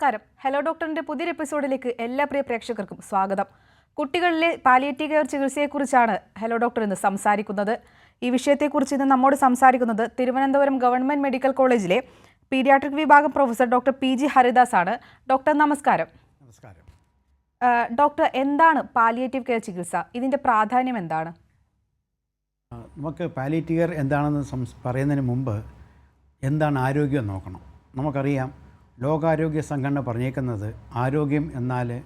നമസ്കാരം. ഹലോ ഡോക്ടറിന്റെ പുതിയൊരു എപ്പിസോഡിലേക്ക് എല്ലാ പ്രിയ പ്രേക്ഷകർക്കും സ്വാഗതം. കുട്ടികളിലെ പാലിയേറ്റീവ് കെയർ ചികിത്സയെക്കുറിച്ചാണ് ഹലോ ഡോക്ടർ ഇന്ന് സംസാരിക്കുന്നത്. ഈ വിഷയത്തെക്കുറിച്ച് ഇന്ന് നമ്മോട് സംസാരിക്കുന്നത് തിരുവനന്തപുരം ഗവൺമെന്റ് മെഡിക്കൽ കോളേജിലെ പീഡിയാട്രിക് വിഭാഗം professor doctor P G Haridas ആണ് ഡോക്ടർ നമസ്കാരം. നമസ്കാരം. ഡോക്ടർ എന്താണ് പാലിയേറ്റീവ് കെയർ ചികിത്സ? ഇതിന്റെ പ്രാധാന്യം എന്താണ്? നമുക്ക് പാലിയേറ്റീവ് കെയർ എന്താണെന്ന് പറയുന്നതിന് മുമ്പ് എന്താണ് ആരോഗ്യം നോക്കണം. നമുക്കറിയാം ലോകാരോഗ്യ സംഘടന പറഞ്ഞേക്കുന്നത് ആരോഗ്യം എന്നാൽ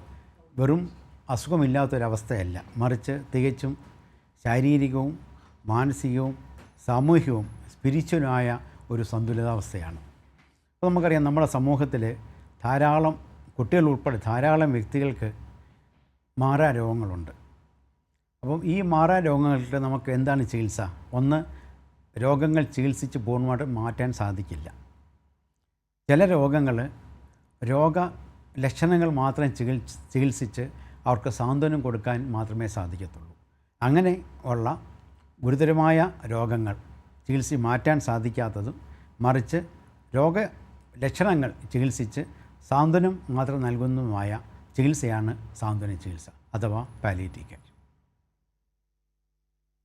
വെറും അസുഖമില്ലാത്തൊരവസ്ഥയല്ല. മറിച്ച് തികച്ചും ശാരീരികവും മാനസികവും സാമൂഹികവും സ്പിരിച്വലുമായ ഒരു സന്തുലിതാവസ്ഥയാണ്. അപ്പോൾ നമുക്കറിയാം നമ്മുടെ സമൂഹത്തിൽ ധാരാളം കുട്ടികൾ ഉൾപ്പെടെ ധാരാളം വ്യക്തികൾക്ക് മാറാ രോഗങ്ങളുണ്ട്. അപ്പം ഈ മാറാ രോഗങ്ങൾക്ക് നമുക്ക് എന്താണ് ചികിത്സ? ഒന്ന് രോഗങ്ങൾ ചികിത്സിച്ച് പൂർണമായിട്ട് മാറ്റാൻ സാധിക്കില്ല. ചില രോഗങ്ങൾ രോഗ ലക്ഷണങ്ങൾ മാത്രം ചികിത്സ ചികിത്സിച്ച് അവർക്ക് സാന്ത്വനം കൊടുക്കാൻ മാത്രമേ സാധിക്കത്തുള്ളൂ. അങ്ങനെ ഉള്ള ഗുരുതരമായ രോഗങ്ങൾ ചികിത്സ മാറ്റാൻ സാധിക്കാത്തതും മറിച്ച് രോഗ ലക്ഷണങ്ങൾ ചികിത്സിച്ച് സാന്ത്വനം മാത്രം നൽകുന്നതുമായ ചികിത്സയാണ് സാന്ത്വന ചികിത്സ അഥവാ പാലിയേറ്റീവ് കെയർ.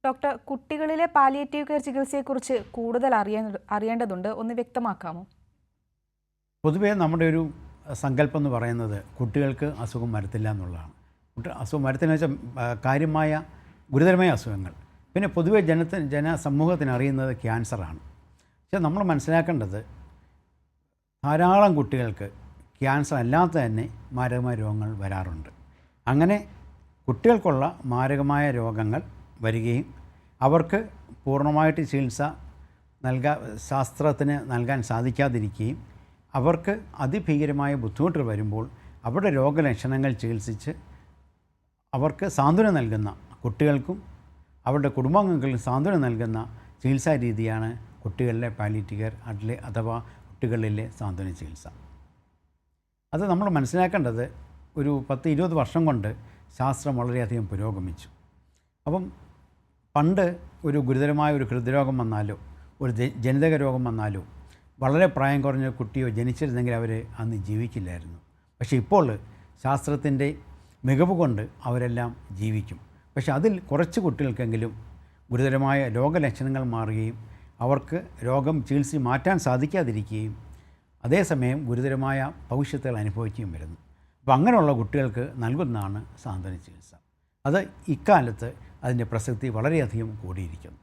ഡോക്ടർ കുട്ടികളിലെ പാലിയേറ്റീവ് കെയർ ചികിത്സയെക്കുറിച്ച് കൂടുതൽ അറിയേണ്ടതുണ്ട്. ഒന്ന് വ്യക്തമാക്കാമോ? പൊതുവേ നമ്മുടെ ഒരു സങ്കല്പം എന്ന് പറയുന്നത് കുട്ടികൾക്ക് അസുഖം വരത്തില്ല എന്നുള്ളതാണ്. കുട്ടി അസുഖം വരത്തില്ല വെച്ചാൽ കാര്യമായ ഗുരുതരമായ അസുഖങ്ങൾ. പിന്നെ പൊതുവേ ജനത്തിന് ജന സമൂഹത്തിന് അറിയുന്നത് ക്യാൻസറാണ് പക്ഷേ നമ്മൾ മനസ്സിലാക്കേണ്ടത് ധാരാളം കുട്ടികൾക്ക് ക്യാൻസർ അല്ലാത്ത തന്നെ മാരകമായ രോഗങ്ങൾ വരാറുണ്ട്. അങ്ങനെ കുട്ടികൾക്കുള്ള മാരകമായ രോഗങ്ങൾ വരികയും അവർക്ക് പൂർണമായിട്ട് ചികിത്സ നൽകാ ശാസ്ത്രത്തിന് നൽകാൻ സാധിക്കാതിരിക്കുകയും അവർക്ക് അതിഭീകരമായ ബുദ്ധിമുട്ടുകൾ വരുമ്പോൾ അവരുടെ രോഗലക്ഷണങ്ങൾ ചികിത്സിച്ച് അവർക്ക് സാന്ത്വനം നൽകുന്ന കുട്ടികൾക്കും അവരുടെ കുടുംബാംഗങ്ങൾക്കും സാന്ത്വനം നൽകുന്ന ചികിത്സാ രീതിയാണ് കുട്ടികളിലെ പാലിറ്റിക്കർ അതിലെ അഥവാ കുട്ടികളിലെ സാന്ത്വന ചികിത്സ. അത് നമ്മൾ മനസ്സിലാക്കേണ്ടത് ഒരു പത്ത് ഇരുപത് വർഷം കൊണ്ട് ശാസ്ത്രം വളരെയധികം പുരോഗമിച്ചു. അപ്പം പണ്ട് ഒരു ഗുരുതരമായ ഒരു ഹൃദ്രോഗം വന്നാലോ ഒരു ജനിതക രോഗം വന്നാലോ വളരെ പ്രായം കുറഞ്ഞ കുട്ടിയോ ജനിച്ചിരുന്നെങ്കിൽ അവർ അന്ന് ജീവിക്കില്ലായിരുന്നു. പക്ഷേ ഇപ്പോൾ ശാസ്ത്രത്തിന്റെ മികവ് കൊണ്ട് അവരെല്ലാം ജീവിക്കും. പക്ഷേ അതിൽ കുറച്ച് കുട്ടികൾക്കെങ്കിലും ഗുരുതരമായ രോഗലക്ഷണങ്ങൾ മാറുകയും അവർക്ക് രോഗം ചികിത്സ മാറ്റാൻ സാധിക്കാതിരിക്കുകയും അതേസമയം ഗുരുതരമായ ഭവിഷ്യത്തുകൾ അനുഭവിക്കുകയും വരുന്നു. അപ്പോൾ അങ്ങനെയുള്ള കുട്ടികൾക്ക് നൽകുന്നതാണ് സാന്ത്വന ചികിത്സ. അത് ഇക്കാലത്ത് അതിന്റെ പ്രസക്തി വളരെയധികം കൂടിയിരിക്കുന്നു.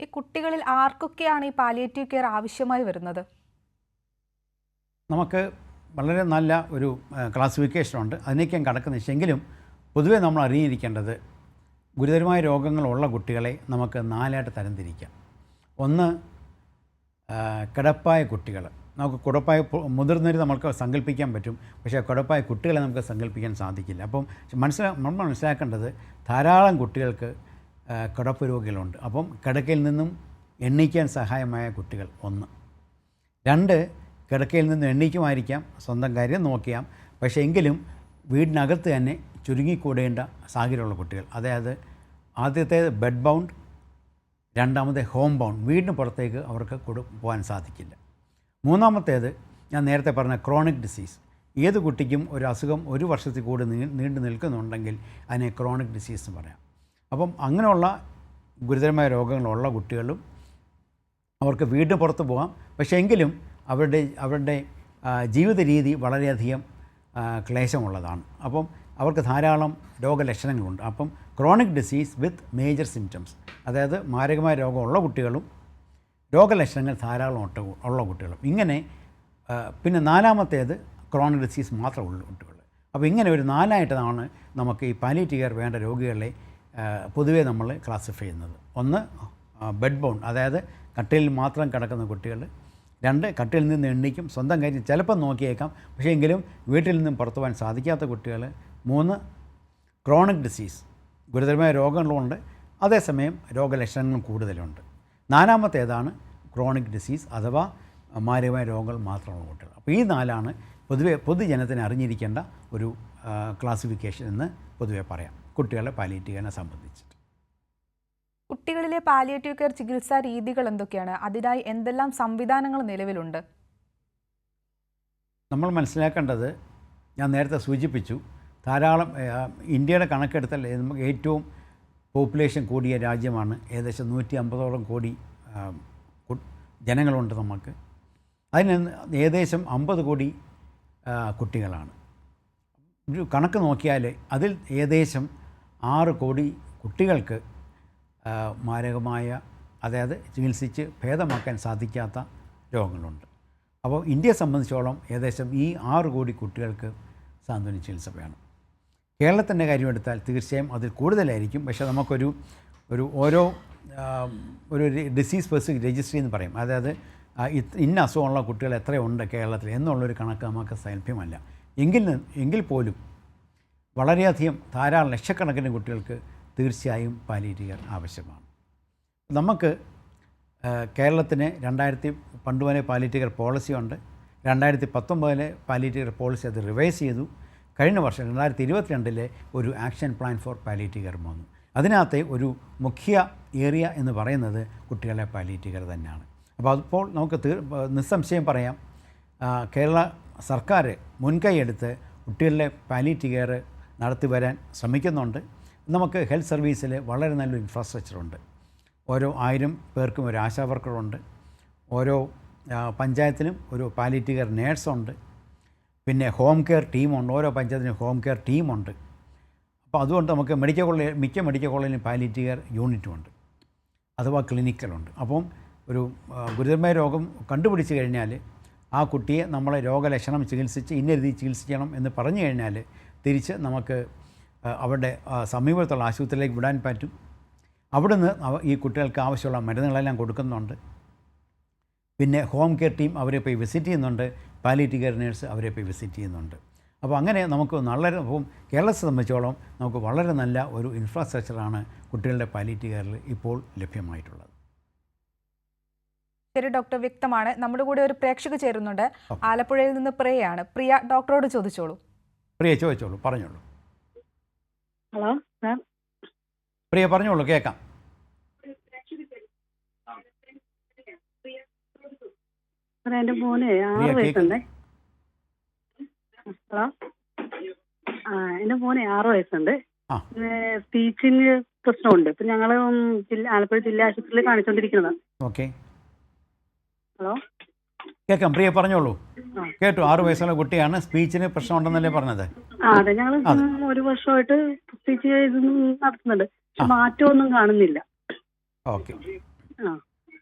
ഈ കുട്ടികളിൽ ആർക്കൊക്കെയാണ് ഈ പാലിയേറ്റീവ് കെയർ ആവശ്യമായി വരുന്നത്? നമുക്ക് വളരെ നല്ല ഒരു ക്ലാസിഫിക്കേഷനുണ്ട് അതിനേക്ക് ഞാൻ കടക്കുന്നില്ല. എങ്കിലും പൊതുവേ നമ്മൾ അറിഞ്ഞിരിക്കേണ്ടത് ഗുരുതരമായ രോഗങ്ങളുള്ള കുട്ടികളെ നമുക്ക് നാലായിട്ട് തരംതിരിക്കാം. ഒന്ന് കിടപ്പായ കുട്ടികൾ. നമുക്ക് കുടപ്പായ മുതിർന്നവർ നമുക്ക് സങ്കല്പിക്കാൻ പറ്റും. പക്ഷേ കുടപ്പായ കുട്ടികളെ നമുക്ക് സങ്കല്പിക്കാൻ സാധിക്കില്ല. അപ്പം മനസ്സിലാ നമ്മൾ മനസ്സിലാക്കേണ്ടത് ധാരാളം കുട്ടികൾക്ക് കിടപ്പ് രോഗികളുണ്ട്. അപ്പം കിടക്കയിൽ നിന്നും എണ്ണിക്കാൻ സഹായമായ കുട്ടികൾ ഒന്ന്. രണ്ട് കിടക്കയിൽ നിന്നും എണ്ണീക്കുമായിരിക്കാം. സ്വന്തം കാര്യം നോക്കിയാം. പക്ഷേ എങ്കിലും വീടിനകത്ത് തന്നെ ചുരുങ്ങിക്കൂടേണ്ട സാഹചര്യമുള്ള കുട്ടികൾ. അതായത് ആദ്യത്തേത് ബെഡ് ബൗണ്ട് രണ്ടാമത് ഹോം ബൗണ്ട് വീടിന് പുറത്തേക്ക് അവർക്ക് കൊടു പോകാൻ സാധിക്കില്ല. മൂന്നാമത്തേത് ഞാൻ നേരത്തെ പറഞ്ഞ ക്രോണിക് ഡിസീസ് ഏത് കുട്ടിക്കും ഒരു അസുഖം ഒരു വർഷത്തിൽ കൂടി നീണ്ടു നിൽക്കുന്നുണ്ടെങ്കിൽ അതിനെ ക്രോണിക് ഡിസീസ് എന്ന് പറയാം. അപ്പം അങ്ങനെയുള്ള ഗുരുതരമായ രോഗങ്ങളുള്ള കുട്ടികളും അവർക്ക് വീട്ടിന് പുറത്ത് പോകാം. പക്ഷേ എങ്കിലും അവരുടെ അവരുടെ ജീവിത രീതി വളരെയധികം ക്ലേശമുള്ളതാണ്. അപ്പം അവർക്ക് ധാരാളം രോഗലക്ഷണങ്ങളുണ്ട്. അപ്പം chronic disease with major symptoms അതായത് മാരകമായ രോഗമുള്ള കുട്ടികളും രോഗലക്ഷണങ്ങൾ ധാരാളം ഒട്ട ഉള്ള കുട്ടികളും. ഇങ്ങനെ പിന്നെ നാലാമത്തേത് ക്രോണിക് ഡിസീസ് മാത്രമുള്ള കുട്ടികൾ അപ്പോൾ ഇങ്ങനെ ഒരു നാലായിട്ടാണ് നമുക്ക് ഈ പാലിയേറ്റീവ് കെയർ വേണ്ട രോഗികളെ പൊതുവേ നമ്മൾ ക്ലാസിഫൈ ചെയ്യുന്നത്. ഒന്ന് ബെഡ് ബൗണ്ട് അതായത് കട്ടിലിൽ മാത്രം കിടക്കുന്ന കുട്ടികൾ. രണ്ട് കട്ടിൽ നിന്ന് എണ്ണിക്കും. സ്വന്തം കാര്യം ചിലപ്പം നോക്കിയേക്കാം. പക്ഷേ എങ്കിലും വീട്ടിൽ നിന്നും പുറത്തു പോകാൻ സാധിക്കാത്ത കുട്ടികൾ. മൂന്ന് ക്രോണിക് ഡിസീസ് ഗുരുതരമായ രോഗങ്ങളുണ്ട്. അതേസമയം രോഗലക്ഷണങ്ങളും കൂടുതലുണ്ട്. നാലാമത്തേതാണ് ക്രോണിക് ഡിസീസ് അഥവാ മാരകമായ രോഗങ്ങൾ മാത്രമുള്ള കുട്ടികൾ. അപ്പോൾ ഈ നാലാണ് പൊതുവെ പൊതുജനത്തിന് അറിഞ്ഞിരിക്കേണ്ട ഒരു ക്ലാസിഫിക്കേഷൻ എന്ന് പൊതുവെ പറയാം. കുട്ടികളെ പാലിയേറ്റീവിനെ സംബന്ധിച്ചിട്ട് കുട്ടികളിലെ പാലിയേറ്റീവ് കെയർ ചികിത്സാ രീതികൾ എന്തൊക്കെയാണ്? അതിനായി എന്തെല്ലാം സംവിധാനങ്ങൾ നിലവിലുണ്ട്? നമ്മൾ മനസ്സിലാക്കേണ്ടത് ഞാൻ നേരത്തെ സൂചിപ്പിച്ചു ധാരാളം ഇന്ത്യയുടെ കണക്കെടുത്താൽ നമുക്ക് ഏറ്റവും പോപ്പുലേഷൻ കൂടിയ രാജ്യമാണ് ഏകദേശം നൂറ്റി അമ്പതോളം കോടി ജനങ്ങളുണ്ട് നമുക്ക്. അതിന് ഏകദേശം അമ്പത് കോടി കുട്ടികളാണ്. ഒരു കണക്ക് നോക്കിയാൽ അതിൽ ഏകദേശം ആറ് കോടി കുട്ടികൾക്ക് മാരകമായ അതായത് ചികിത്സിച്ച് ഭേദമാക്കാൻ സാധിക്കാത്ത രോഗങ്ങളുണ്ട്. അപ്പോൾ ഇന്ത്യയെ സംബന്ധിച്ചോളം ഏകദേശം ഈ ആറ് കോടി കുട്ടികൾക്ക് സാന്ത്വന ചികിത്സ വേണം. കേരളത്തിന്റെ കാര്യമെടുത്താൽ തീർച്ചയായും അതിൽ കൂടുതലായിരിക്കും. പക്ഷേ നമുക്കൊരു ഒരു ഓരോ ഒരു ഡിസീസ് സ്പെസിഫിക് രജിസ്ട്രി എന്ന് പറയും. അതായത് ഇന്ന അസുഖമുള്ള കുട്ടികൾ എത്രയുണ്ട് കേരളത്തിൽ എന്നുള്ളൊരു കണക്ക് നമുക്ക് ലഭ്യമല്ല എങ്കിൽ എങ്കിൽ പോലും വളരെയധികം ധാരാളം ലക്ഷക്കണക്കിന് കുട്ടികൾക്ക് തീർച്ചയായും പാലിയേറ്റീവ് ആവശ്യമാണ്. നമുക്ക് കേരളത്തിന് രണ്ടായിരത്തി പണ്ട് വരെ പാലിയേറ്റീവ് പോളിസി ഉണ്ട്. രണ്ടായിരത്തി പത്തൊമ്പതിലെ പാലിയേറ്റീവ് പോളിസി അത് റിവൈസ് ചെയ്തു. കഴിഞ്ഞ വർഷം രണ്ടായിരത്തി ഇരുപത്തിരണ്ടിലെ ഒരു ആക്ഷൻ പ്ലാൻ ഫോർ പാലിയേറ്റീവ് വന്നു. അതിനകത്തെ ഒരു മുഖ്യ ഏരിയ എന്ന് പറയുന്നത് കുട്ടികളെ പാലിയേറ്റീവ് തന്നെയാണ്. അപ്പോൾ അതിപ്പോൾ നമുക്ക് തീർ നിസ്സംശയം പറയാം കേരള സർക്കാർ മുൻകൈയെടുത്ത് കുട്ടികളുടെ കെയർ നടത്തി വരാൻ ശ്രമിക്കുന്നുണ്ട്. നമുക്ക് ഹെൽത്ത് സർവീസിൽ വളരെ നല്ലൊരു ഇൻഫ്രാസ്ട്രക്ചറുണ്ട് ഓരോ ആയിരം പേർക്കും ഒരു ആശാ വർക്കറുണ്ട് ഓരോ പഞ്ചായത്തിലും ഒരു പാലിറ്റി കെയർ നേഴ്സുണ്ട് പിന്നെ ഹോം കെയർ ടീമുണ്ട് ഓരോ പഞ്ചായത്തിനും ഹോം കെയർ ടീമുണ്ട് അപ്പോൾ അതുകൊണ്ട് നമുക്ക് മെഡിക്കൽ കോളേജ് മിക്ക മെഡിക്കൽ കോളേജിലും പാലിറ്റി കെയർ യൂണിറ്റും ഉണ്ട്. അഥവാ ക്ലിനിക്കലുണ്ട് അപ്പം ഒരു ഗുരുതരമായ രോഗം കണ്ടുപിടിച്ച് കഴിഞ്ഞാൽ ആ കുട്ടിയെ നമ്മളെ രോഗലക്ഷണം ചികിത്സിച്ച് ഇന്ന രീതിയിൽ ചികിത്സിക്കണം എന്ന് പറഞ്ഞു കഴിഞ്ഞാൽ തിരിച്ച് നമുക്ക് അവരുടെ സമീപത്തുള്ള ആശുപത്രിയിലേക്ക് വിടാൻ പറ്റും. അവിടുന്ന് അവ- ഈ കുട്ടികൾക്ക് ആവശ്യമുള്ള മരുന്നുകളെല്ലാം കൊടുക്കുന്നുണ്ട്. പിന്നെ ഹോം കെയർ ടീം അവരെ പോയി വിസിറ്റ് ചെയ്യുന്നുണ്ട്. പാലിയേറ്റീവ് കെയർ നേഴ്സ് അവരെ പോയി വിസിറ്റ് ചെയ്യുന്നുണ്ട്. അപ്പോൾ അങ്ങനെ നമുക്ക് വളരെ അപ്പം കേരളത്തെ സംബന്ധിച്ചോളം നമുക്ക് വളരെ നല്ല ഒരു ഇൻഫ്രാസ്ട്രക്ചറാണ് കുട്ടികളുടെ പാലിയേറ്റീവ് കെയറിൽ ഇപ്പോൾ ലഭ്യമായിട്ടുള്ളത്. ശരി ഡോക്ടർ വ്യക്തമാണ്. നമ്മുടെ കൂടെ ഒരു പ്രേക്ഷക ചേരുന്നുണ്ട്. ആലപ്പുഴയിൽ നിന്ന് പ്രിയയാണ്. പ്രിയ ഡോക്ടറോട് ചോദിച്ചോളൂ. പ്രിയ ചോദിച്ചോളൂ പറഞ്ഞോളൂ. Hello ma'am. പ്രിയ പറഞ്ഞോളൂ കേൾക്കാം. എന്റെ എന്റെ മോന് ആറ് വയസ്സുണ്ടേ. ഹലോ. ആ എന്റെ മോനെ ആറ് വയസ്സുണ്ട്. ആ. സ്പീച്ചിന് പ്രശ്നമുണ്ട്. ഇപ്പൊ ഞങ്ങൾ ആലപ്പുഴ ജില്ലാ ആശുപത്രിയിൽ കാണിച്ചോണ്ടിരിക്കുന്നതാണ് ഹലോ. കേൾക്കാം പ്രിയ പറഞ്ഞോളൂ. കേട്ടു ആറു വയസ്സുള്ള കുട്ടിയാണ് സ്പീച്ചിന് പ്രശ്നം ഉണ്ടെന്നല്ലേ പറഞ്ഞത് അതെ ഞങ്ങൾ ഒരു വർഷമായിട്ട് സ്പീച്ച് നടത്തുന്നുണ്ട്. മാറ്റമൊന്നും കാണുന്നില്ല. ഓക്കെ.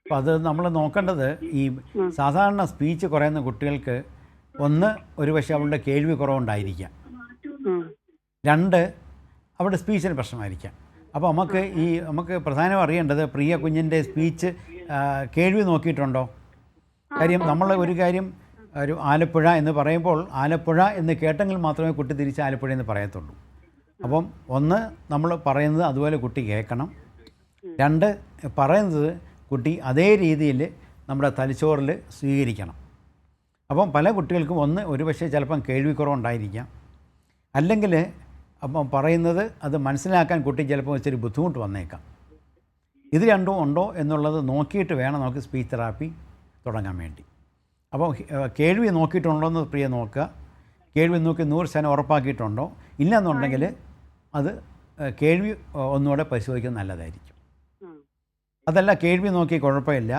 അപ്പൊ അത് നമ്മൾ നോക്കേണ്ടത് ഈ സാധാരണ സ്പീച്ച് കുറയുന്ന കുട്ടികൾക്ക് ഒന്ന് ഒരു പക്ഷേ അവളുടെ കേൾവി കുറവുണ്ടായിരിക്കാം. രണ്ട് അവിടെ സ്പീച്ചിന് പ്രശ്നമായിരിക്കാം. അപ്പോൾ നമുക്ക് ഈ നമുക്ക് പ്രധാനം അറിയേണ്ടത് പ്രിയ കുഞ്ഞിന്റെ സ്പീച്ച് കേൾവി നോക്കിയിട്ടുണ്ടോ? കാര്യം നമ്മൾ ഒരു കാര്യം ഒരു ആലപ്പുഴ എന്ന് പറയുമ്പോൾ ആലപ്പുഴ എന്ന് കേട്ടെങ്കിൽ മാത്രമേ കുട്ടി തിരിച്ച് ആലപ്പുഴ എന്ന് പറയത്തുള്ളൂ. അപ്പം ഒന്ന് നമ്മൾ പറയുന്നത് അതുപോലെ കുട്ടി കേൾക്കണം. രണ്ട് പറയുന്നത് കുട്ടി അതേ രീതിയിൽ നമ്മുടെ തലച്ചോറിൽ സ്വീകരിക്കണം. അപ്പം പല കുട്ടികൾക്കും ഒന്ന് ഒരു പക്ഷേ ചിലപ്പം കേൾവിക്കുറവുണ്ടായിരിക്കാം. അല്ലെങ്കിൽ അപ്പം പറയുന്നത് അത് മനസ്സിലാക്കാൻ കുട്ടി ചിലപ്പോൾ ഇച്ചിരി ബുദ്ധിമുട്ട് വന്നേക്കാം. ഇത് രണ്ടും ഉണ്ടോ എന്നുള്ളത് നോക്കിയിട്ട് വേണം നമുക്ക് സ്പീച്ച് തെറാപ്പി തുടങ്ങാൻ വേണ്ടി. അപ്പോൾ കേൾവി നോക്കിയിട്ടുണ്ടോ എന്ന് പ്രിയ നോക്കുക. കേൾവി നോക്കി നൂറ് ശതമാനം ഉറപ്പാക്കിയിട്ടുണ്ടോ? ഇല്ലെന്നുണ്ടെങ്കിൽ അത് കേൾവി ഒന്നുകൂടെ പരിശോധിക്കുന്നത് നല്ലതായിരിക്കും. അതല്ല കേൾവി നോക്കി കുഴപ്പമില്ല.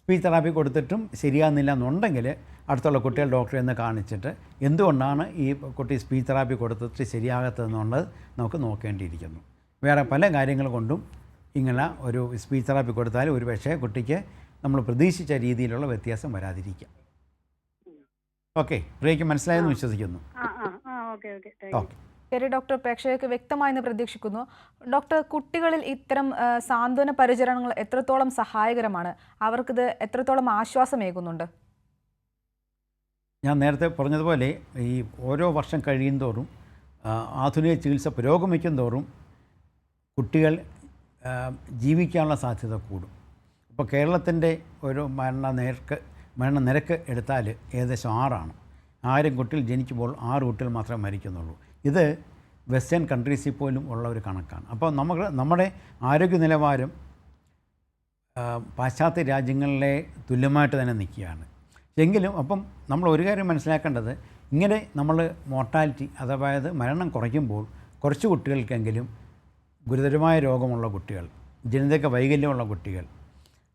സ്പീച്ച് തെറാപ്പി കൊടുത്തിട്ടും ശരിയാകുന്നില്ല എന്നുണ്ടെങ്കിൽ അടുത്തുള്ള കുട്ടികൾ ഡോക്ടറെ ഒന്ന് കാണിച്ചിട്ട് എന്തുകൊണ്ടാണ് ഈ കുട്ടി സ്പീച്ച് തെറാപ്പി കൊടുത്തിട്ട് ശരിയാകാത്തതെന്നുള്ളത് നമുക്ക് നോക്കേണ്ടിയിരിക്കുന്നു. വേറെ പല കാര്യങ്ങൾ കൊണ്ടും ഇങ്ങനെ ഒരു സ്പീച്ച് തെറാപ്പി കൊടുത്താൽ ഒരു പക്ഷേ കുട്ടിക്ക് നമ്മൾ പ്രതീക്ഷിച്ച രീതിയിലുള്ള വ്യത്യാസം വരാതിരിക്കാം. ഓക്കെ പ്രിയയ്ക്ക് മനസ്സിലായെന്ന് വിശ്വസിക്കുന്നു. ആ ആ ആ ഓക്കെ ശരി ഡോക്ടർ പ്രേക്ഷകർക്ക് വ്യക്തമായെന്ന് പ്രതീക്ഷിക്കുന്നു. ഡോക്ടർ കുട്ടികളിൽ ഇത്തരം സാന്ത്വന പരിചരണങ്ങൾ എത്രത്തോളം സഹായകരമാണ്? അവർക്കിത് എത്രത്തോളം ആശ്വാസമേകുന്നുണ്ട്? ഞാൻ നേരത്തെ പറഞ്ഞതുപോലെ ഈ ഓരോ വർഷം കഴിയും തോറും ആധുനിക ചികിത്സ പുരോഗമിക്കും തോറും കുട്ടികൾ ജീവിക്കാനുള്ള സാധ്യത കൂടും. ഇപ്പോൾ കേരളത്തിന്റെ ഒരു മരണ നിരക്ക് മരണ നിരക്ക് എടുത്താൽ ഏകദേശം ആറാണ്. ആയിരം കുട്ടികൾ ജനിക്കുമ്പോൾ ആറ് കുട്ടികൾ മാത്രമേ മരിക്കുന്നുള്ളൂ. ഇത് വെസ്റ്റേൺ കൺട്രീസിൽ പോലും ഉള്ള ഒരു കണക്കാണ്. അപ്പോൾ നമുക്ക് നമ്മുടെ ആരോഗ്യ നിലവാരം പാശ്ചാത്യ രാജ്യങ്ങളിലെ തുല്യമായിട്ട് തന്നെ നിൽക്കുകയാണ്. എങ്കിലും അപ്പം നമ്മൾ ഒരു കാര്യം മനസ്സിലാക്കേണ്ടത് ഇങ്ങനെ നമ്മൾ മോർട്ടാലിറ്റി അതായത് മരണം കുറയ്ക്കുമ്പോൾ കുറച്ച് കുട്ടികൾക്കെങ്കിലും ഗുരുതരമായ രോഗമുള്ള കുട്ടികൾ ജനിതക വൈകല്യമുള്ള കുട്ടികൾ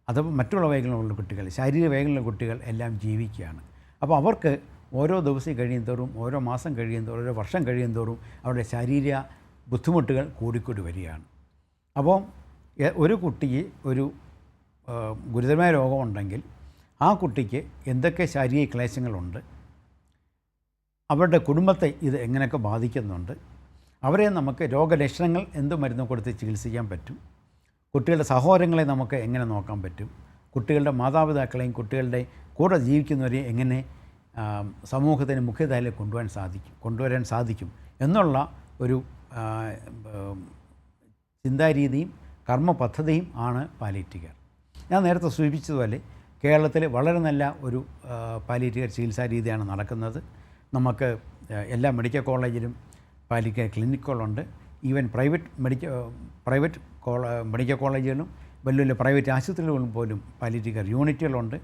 അത് മറ്റുള്ള വേഗങ്ങളുള്ള കുട്ടികൾ ശാരീരിക വേഗങ്ങളുള്ള കുട്ടികൾ എല്ലാം ജീവിക്കുകയാണ്. അപ്പോൾ അവർക്ക് ഓരോ ദിവസം കഴിയും തോറും ഓരോ മാസം കഴിയും തോറും ഓരോ വർഷം കഴിയും തോറും അവരുടെ ശാരീരിക ബുദ്ധിമുട്ടുകൾ കൂടിക്കൂടി വരികയാണ്. അപ്പോൾ ഒരു കുട്ടിക്ക് ഒരു ഗുരുതരമായ രോഗമുണ്ടെങ്കിൽ ആ കുട്ടിക്ക് എന്തൊക്കെ ശാരീരിക ക്ലേശങ്ങളുണ്ട് അവരുടെ കുടുംബത്തെ ഇത് എങ്ങനെയൊക്കെ ബാധിക്കുന്നുണ്ട് അവരെ നമുക്ക് രോഗലക്ഷണങ്ങൾ എന്ത് മരുന്ന് കൊടുത്ത് ചികിത്സിക്കാൻ പറ്റും കുട്ടികളുടെ സഹോദരങ്ങളെ നമുക്ക് എങ്ങനെ നോക്കാൻ പറ്റും? കുട്ടികളുടെ മാതാപിതാക്കളെയും കുട്ടികളുടെ കൂടെ ജീവിക്കുന്നവരെയും എങ്ങനെ സമൂഹത്തിന് മുഖ്യധാരയിൽ കൊണ്ടുപോകാൻ സാധിക്കും കൊണ്ടുവരാൻ സാധിക്കും എന്നുള്ള ഒരു ചിന്താരീതിയും കർമ്മ പദ്ധതിയും ആണ് പാലിയേറ്റ് കെയർ ഞാൻ നേരത്തെ സൂചിപ്പിച്ചതുപോലെ കേരളത്തിൽ വളരെ നല്ല ഒരു പാലിയേറ്റ് കെയർ ചികിത്സാ രീതിയാണ് നടക്കുന്നത്. നമുക്ക് എല്ലാ മെഡിക്കൽ കോളേജിലും പാലിക്കൽ ക്ലിനിക്കുകളുണ്ട്. Even private medical private medical കോളേജുകളിലും വലിയ വലിയ പ്രൈവറ്റ് ആശുപത്രികളിലും പോലും പാലിയേറ്റീവ് കെയർ യൂണിറ്റുകളുണ്ട്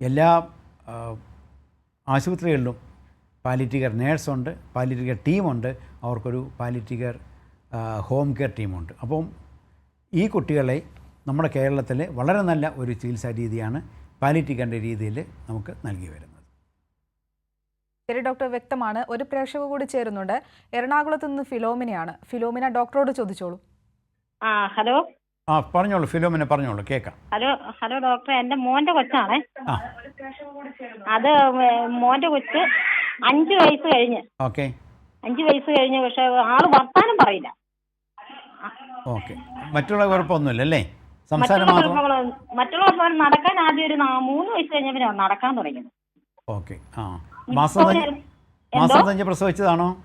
എല്ലാ ആശുപത്രികളിലും പാലിറ്റിക്കർ നേഴ്സുണ്ട് പാലിറ്റിക്കർ ടീമുണ്ട് അവർക്കൊരു പാലിറ്റിക്കർ ഹോം കെയർ ടീമുണ്ട് അപ്പം ഈ കുട്ടികളെ നമ്മുടെ കേരളത്തിൽ വളരെ നല്ല ഒരു ചികിത്സാ രീതിയാണ് പാലിറ്റിക്കറിന്റെ രീതിയിൽ നമുക്ക് നൽകി വരുന്നത്. ശരി ഡോക്ടർ വ്യക്തമാണ്. ഒരു പ്രേക്ഷക കൂടി ചേരുന്നുണ്ട്. എറണാകുളത്ത് നിന്ന് ഫിലോമിനയാണ്. ഫിലോമിന ഡോക്ടറോട് ചോദിച്ചോളൂ. ആ ഹലോ? ആ പറഞ്ഞോളൂ ഫിലോമിനെ പറഞ്ഞോളൂ കേൾക്കാം. ഹലോ ഹലോ ഡോക്ടർ എന്റെ മോന്റെ കൊച്ചാണേ. ആ. അത് മോന്റെ മോന്റെ കൊച്ച് അഞ്ച് വയസ്സ് കഴിഞ്ഞ്. ഓക്കെ. അഞ്ച് വയസ്സ് കഴിഞ്ഞ് പക്ഷെ ആൾ വർത്താനം പറയില്ല. ഓക്കെ. മറ്റുള്ള കുഴപ്പമൊന്നുമില്ല അല്ലേ സംസാരം മറ്റുള്ള മാത്രം? കുഴപ്പങ്ങളൊന്നും മറ്റുള്ള കുഴപ്പങ്ങൾ നടക്കാൻ ആദ്യം ഒരു നാ- മൂന്ന് വയസ്സ് പിന്നെ നടക്കാൻ തുടങ്ങിയത്. ഓക്കെ. ആ. മാസം ഞാൻ- മാസം എന്തോ? പ്രസവിച്ചതാണോ?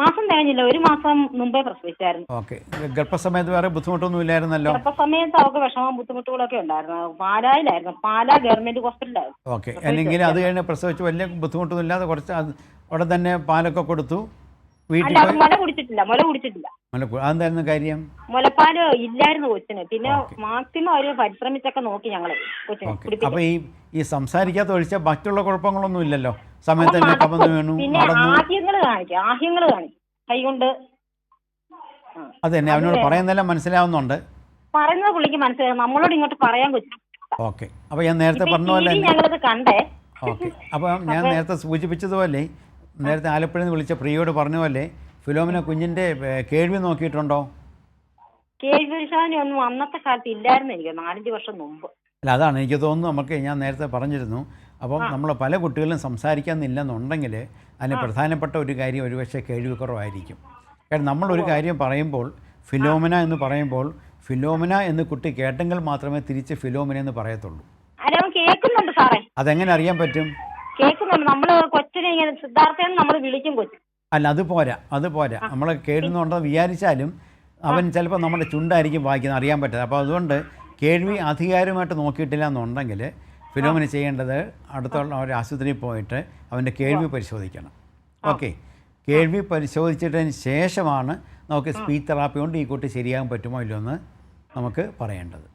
മാസം തികഞ്ഞില്ല ഒരു മാസം മുമ്പേ പ്രസവിച്ചായിരുന്നു. ഓക്കെ. ഗർഭസമയത്ത് വേറെ ബുദ്ധിമുട്ടൊന്നും ഇല്ലായിരുന്നല്ലോ? ഗർഭസമയത്ത് സമയത്ത് അവർക്ക് വിഷമം ബുദ്ധിമുട്ടുകളൊക്കെ ഉണ്ടായിരുന്നു. പാലായിലായിരുന്നു പാല ഗവൺമെന്റ് ഹോസ്പിറ്റലായിരുന്നു ഓക്കെ. അല്ലെങ്കിൽ അത് കഴിഞ്ഞ് പ്രസവിച്ച് വലിയ ബുദ്ധിമുട്ടൊന്നും ഇല്ലാതെ കുറച്ച് അവിടെ തന്നെ പാലൊക്കെ കൊടുത്തു. വീട്ടിൽ അല്ല മുല കുടിച്ചിട്ടില്ല. മുല കുടിച്ചിട്ടില്ല. മല അതെന്തായിരുന്നു കാര്യം? മുലപ്പാൽ ഇല്ലായിരുന്നു കൊച്ചിന്. പിന്നെ. മാക്സിമം അവർ പരിശ്രമിച്ചൊക്കെ നോക്കി ഞങ്ങൾ കൊച്ചിനെ ഓക്കെ. കുടിപ്പിക്കാൻ. അപ്പോൾ ഈ ഈ സംസാരിക്കാത്ത ഒഴിച്ച മറ്റുള്ള കുഴപ്പങ്ങളൊന്നും ഇല്ലല്ലോ? സമയത്ത് തന്നെ കമന്ന് വീണു പിന്നെ നടന്നു. ആഹ്യങ്ങൾ കാണിക്കും. ആഹ്യങ്ങൾ കാണിക്കും. കൈകൊണ്ട് ആ. അത് തന്നെ അവനോട് പറയുന്നതെല്ലാം മനസ്സിലാവുന്നുണ്ട്. പറയുന്നത് പുള്ളിക്ക് മനസ്സിലാവും നമ്മളോട് ഇങ്ങോട്ട് പറയാൻ കൊച്ചു ഓക്കെ. അപ്പോൾ ഞാൻ നേരത്തെ പറഞ്ഞ പോലെ തന്നെ ഞങ്ങളിത് കണ്ടേ. ഓക്കെ. അപ്പോൾ ഞാൻ നേരത്തെ സൂചിപ്പിച്ചതുപോലെ നേരത്തെ ആലപ്പുഴയിൽ നിന്ന് വിളിച്ച പ്രിയോട് പറഞ്ഞ പോലെ ഫിലോമിന കുഞ്ഞിന്റെ കേൾവി നോക്കിയിട്ടുണ്ടോ? കേൾവി ഒന്നും അന്നത്തെ കാലത്ത് ഇല്ലായിരുന്നു എനിക്ക് നാലഞ്ച് വർഷം മുമ്പ്. അല്ല അതാണ് എനിക്ക് തോന്നുന്നു നമുക്ക് ഞാൻ നേരത്തെ പറഞ്ഞിരുന്നു. അപ്പം നമ്മൾ പല കുട്ടികളും സംസാരിക്കാനില്ലെന്നുണ്ടെങ്കിൽ അതിന് പ്രധാനപ്പെട്ട ഒരു കാര്യം ഒരുപക്ഷെ കേൾവിക്കുറവായിരിക്കും. കാരണം നമ്മളൊരു കാര്യം പറയുമ്പോൾ ഫിലോമിന എന്ന് പറയുമ്പോൾ ഫിലോമിന എന്ന് കുട്ടി കേട്ടെങ്കിൽ മാത്രമേ തിരിച്ച് ഫിലോമിന എന്ന് പറയത്തുള്ളൂ. അതെങ്ങനെ അറിയാൻ പറ്റും? കേൾക്കുന്നുണ്ട്. നമ്മൾ കൊച്ചിനെ ഇങ്ങനെ സിദ്ധാർത്ഥയെന്ന് നമ്മൾ വിളിക്കും കൊച്ചു. അല്ല അത് പോരാ അത് പോരാ. നമ്മൾ കേൾക്കുന്നുണ്ടെന്ന് വിചാരിച്ചാലും അവൻ ചിലപ്പോൾ നമ്മുടെ ചുണ്ടായിരിക്കും വായിക്കുന്നത് അറിയാൻ പറ്റാതെ. അപ്പോൾ അതുകൊണ്ട് കേൾവി അധികാരമായിട്ട് നോക്കിയിട്ടില്ല എന്നുണ്ടെങ്കിൽ ഫിലോമിന് ചെയ്യേണ്ടത് അടുത്തുള്ള ഒരു ആശുപത്രിയിൽ പോയിട്ട് അവന്റെ കേൾവി പരിശോധിക്കണം. ഓക്കെ. കേൾവി പരിശോധിച്ചിട്ടതിന് ശേഷമാണ് നമുക്ക് സ്പീച്ച് തെറാപ്പി കൊണ്ട് ഈ കുട്ടി ശരിയാകാൻ പറ്റുമോ ഇല്ലയോ എന്ന് നമുക്ക് പറയേണ്ടത്.